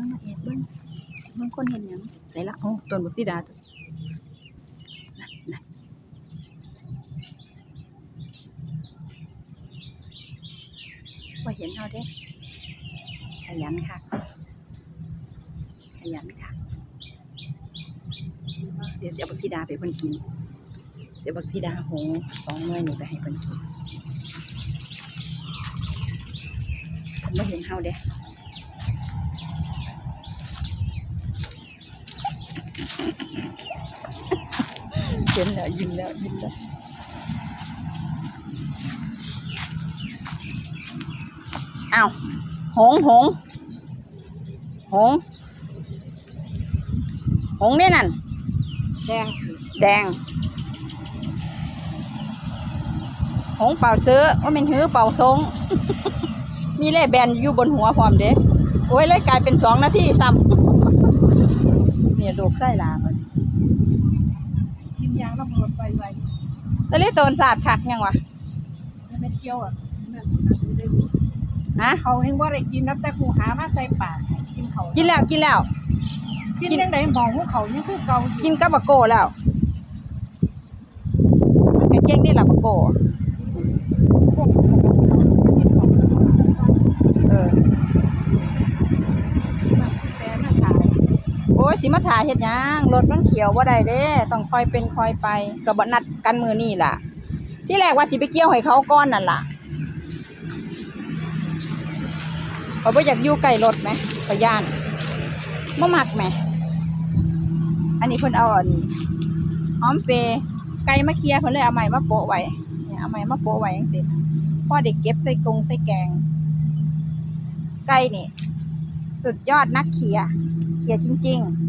บิ่งมาเอ็ดเบิ่งเบิ่งคนเห็นหยังใส่ละโอ้ต้นบักติดาตัวนั่นนั่นบ่เห็นเฮาเด้ขยันค่ะ ขยันค่ะ เดี๋ยวจะเอาบักซีดาไปเพิ่นกินเดี๋ยวบักซีดาโหสองหน่วยนี่ไปให้เพิ่นกินเพิ่นบ่เห็นเฮาเด้ เห็นแล้วยิ้มแล้วยิ้มแล้วอ้าวหงหงหงหงเนี่ยนั่น แดง แดง หงเป่าซื้อว่าเป็นหื้อเป่าทรง มีเล่แบนอยู่บนหัวพร้อมเด้โอ้ยเลยกลายเป็นสองนาทีซ้ำเนี่ยลูกไส้ลาเพิ่น กินยางระเบิด ไวไวแต่เล่โตนศาสตร์คักยังวะๆเม็ดเกี๊ยวอะนั่นน่าสิได้รู้ฮะเขาเห็นว่าได้กินนับแต่กูหามาใส่ปากกินเขากินแล้วกินแล้ว กิน ยังไงบอกพวกเขายังคือเก่าอยู่กินกับบักโก้แล้วมันก็เก่งนี่ล่ะบักโก้เออ แต่มาขาย โอ้ ยสิมาถ่ายเฮ็ดหยังรถมันเขียวบ่ได้เด้ ต้องคอยเป็นคอยไปก็บ่นัดกันมือนี่ล่ะ ที่แรกว่าสิไปเกี่ยวให้เขาก่อนนั่นล่ะเพราะบ่อยากอยู่ใกล้รถไหมก็ย่านบ่มักไหม อันนี้เพิ่นเอาอันหอมเปรย์ไก่มาเคลียเพิ่นเลยเอาไม้มาโปะไว้เนี่ยเอาไม้มาโปะไว้จังซี่พอเด็กเก็บใส่กรงใส่แกง ไก่นี่ สุดยอดนักเขียเขียจริง ๆ